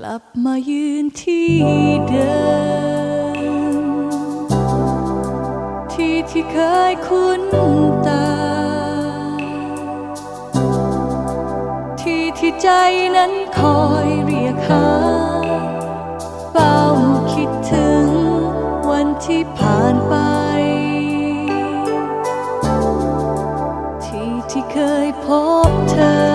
กลับมายืนที่เดิมที่ที่เคยคุ้นตา ที่ที่ใจนั้นคอยเรียกหาเฝ้าคิดถึงวันที่ผ่านไป ที่ที่เคยพบเธอ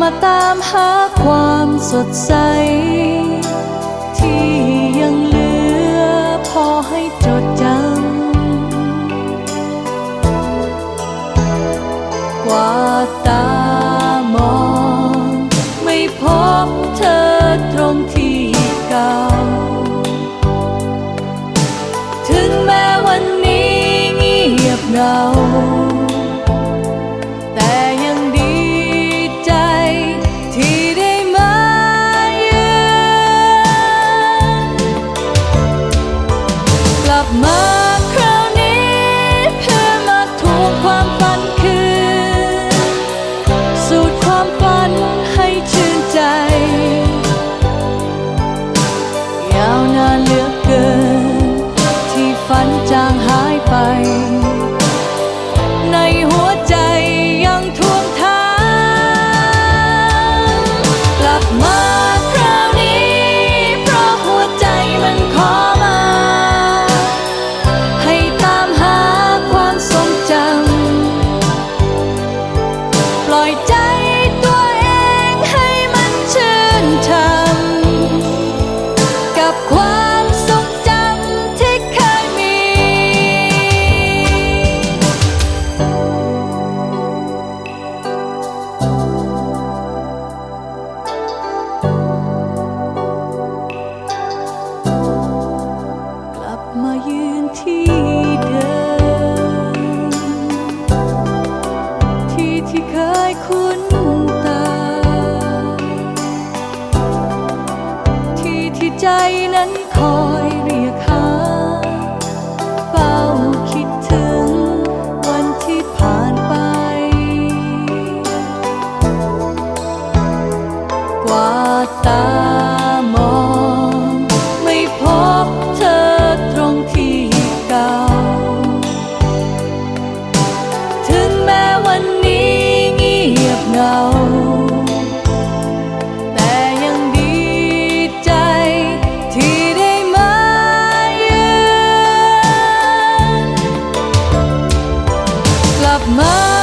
มาตามหาความสดใส ที่ยังเหลือพอให้จดจำกว่าตามอง ไม่พบเธอตรงที่เก่า ถึงแม้วันนี้เงียบเหงา มายืนที่เดิม ที่ที่เคยคุ้นตา ที่ที่ใจนั้นคอยเรียกหาเฝ้าคิดถึงวันที่ผ่านไป กว่าตา love